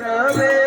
ಪ್ರವೇ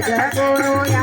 జగోయా